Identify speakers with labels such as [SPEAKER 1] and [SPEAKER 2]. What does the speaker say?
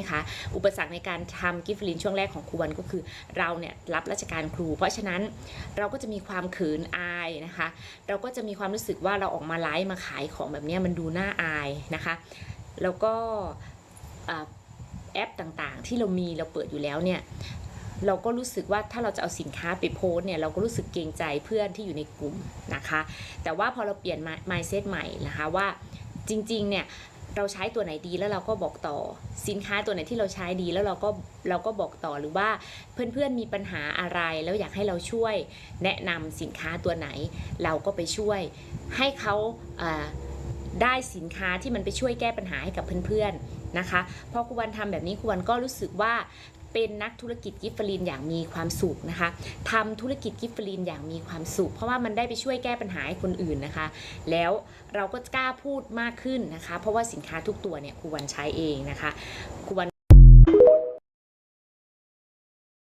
[SPEAKER 1] นะคะอุปสรรคในการทำกิฟต์ลินช่วงแรกของครูวันก็คือ เราเนี่ยรับราชการครู เพราะฉะนั้นเราก็จะมีความเขินอายนะคะ เราก็จะมีความรู้สึกว่าเราออกมาไลฟ์มาขายของแบบนี้มันดูน่าอายนะคะ แล้วก็แอปต่างๆ ที่เรามีเราเปิดอยู่แล้วเนี่ยเราก็รู้สึกว่าถ้าเราจะเอาสินค้าไปโพสเนี่ยเราก็รู้สึกเกรงใจเพื่อนที่อยู่ในกลุ่มนะคะ แต่ว่าพอเราเปลี่ยน mindset ใหม่นะคะว่าจริงๆเนี่ย เราใช้ตัวไหนดีแล้วเราก็บอกต่อ สินค้าตัวไหนที่เราใช้ดีแล้วเราก็เราก็บอกต่อหรือว่าเพื่อนๆมีปัญหาอะไรแล้วอยากให้เราช่วย แนะนำสินค้าตัวไหน เราก็ไปช่วย ให้เขาได้สินค้าที่มันไปช่วยแก้ปัญหาให้กับเพื่อนๆนะคะพอครูวันทำแบบนี้ครูวันก็รู้สึกว่า เป็นนักธุรกิจกิฟฟลินอย่างมีความสุขนะคะทำธุรกิจกิฟฟลินอย่างมีความสุข เพราะว่ามันได้ไปช่วยแก้ปัญหาให้คนอื่นนะคะ แล้วเราก็กล้าพูดมากขึ้นนะคะ เพราะว่าสินค้าทุกตัวเนี่ยครูวันใช้เองนะคะครูวัน